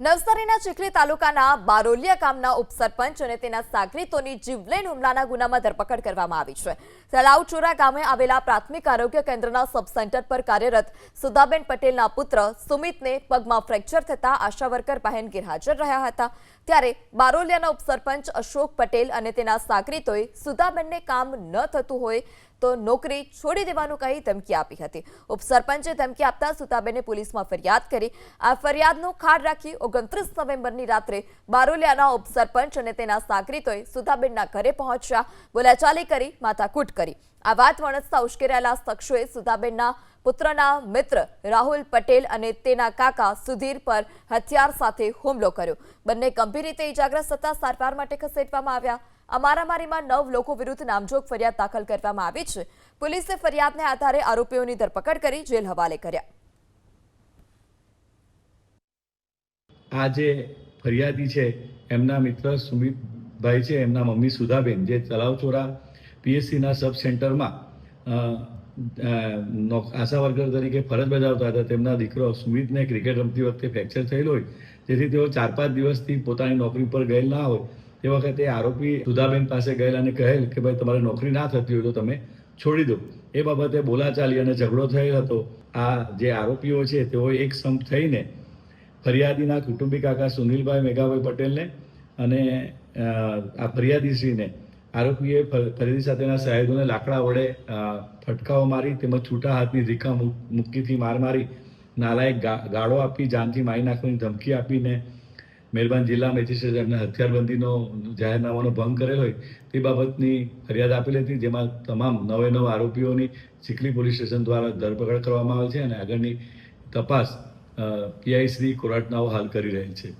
નવસારીના ચીખલી તાલુકાના બારોલિયા ગામના ઉપસરપંચ અને તેના સાગરીતોની જીવલેણ હુમલાના ગુનામાં ધરપકડ કરવામાં આવી છે. તળાવચોરા ગામે આવેલા પ્રાથમિક આરોગ્ય કેન્દ્રના સબ સેન્ટર પર કાર્યરત સુધાબેન પટેલના પુત્ર સુમિતને પગમાં ફ્રેક્ચર થતા આશા વર્કર બહેન ગેરહાજર રહ્યા હતા. ત્યારે બારોલિયાના ઉપસરપંચ અશોક પટેલ અને તેના સાગરીતોએ સુધાબેનને કામ ન થતું હોય તો નોકરી છોડી દેવાનું કહી ધમકી આપી હતી. ઉપસરપંચે ધમકી આપતા સુતાબેને પોલીસમાં ફરિયાદ કરી. આ ફરિયાદનો ખાડ રાખી ઓગણત્રીસ નવેમ્બરની રાત્રે બારોલિયાના ઉપસરપંચ અને તેના સાગરીતોએ સુતાબેનના ઘરે પહોંચ્યા, બોલાચાલી કરી, માથાકૂટ કરી. આ વાત વણસતા ઉશ્કેરાયેલા શખ્સોએ સુધાબેનના પુત્રના મિત્ર રાહુલ પટેલ અને તેના કાકા સુધીર પર હથિયાર સાથે હુમલો કર્યો. બંને ગંભીર રીતે ઇજાગ્રસ્ત થતા સારવાર માટે ખસેડવામાં આવ્યા. આ મારામારીમાં નવ લોકો વિરુદ્ધ નામજોગ ફરિયાદ દાખલ કરવામાં આવી છે. પોલીસે ફરિયાદને આધારે આરોપીઓની ધરપકડ કરી જેલ હવાલે કર્યા. આ જે ફરિયાદી છે, એમના મિત્ર સુમિતભાઈ છે, એમના મમ્મી સુધાબેન, જે તલાવચોરા પીએસસીના સબ સેન્ટરમાં આશા વર્કર તરીકે ફરજ બજાવતા હતા. તેમના દીકરો સુમિતને ક્રિકેટ રમતી વખતે ફ્રેક્ચર થયેલો હોય, જેથી તેઓ ચાર પાંચ દિવસથી પોતાની નોકરી પર ગયેલ ના હોય. તે વખતે આરોપી સુધાબેન પાસે ગયેલ અને કહેલ કે ભાઈ તમારે નોકરી ના થતી હોય તો તમે છોડી દો. એ બાબતે બોલાચાલી અને ઝઘડો થયેલ હતો. આ જે આરોપીઓ છે તેઓ એક સંપ થઈને ફરિયાદીના કુટુંબી કાકા સુનિલભાઈ મેઘાભાઈ પટેલને અને આ ફરિયાદીશ્રીને આરોપીએ ફરિયાદી સાથેના સાહેબોને લાકડા વડે ફટકાઓ મારી તેમજ છૂટા હાથની મુ- મુક્કીથી માર મારી નાલાયક ગાળો આપી જાનથી મારી નાખવાની ધમકી આપીને મહેરબાન જિલ્લા મેજિસ્ટ્રેટ એમને હથિયારબંધીનો જાહેરનામાનો ભંગ કરેલ હોય, તે બાબતની ફરિયાદ આપેલી હતી, જેમાં તમામ નવે નવ આરોપીઓની ચીખલી પોલીસ સ્ટેશન દ્વારા ધરપકડ કરવામાં આવે છે અને આગળની તપાસ પીઆઈ શ્રી કોરાટનાઓ હાલ કરી રહેલ છે.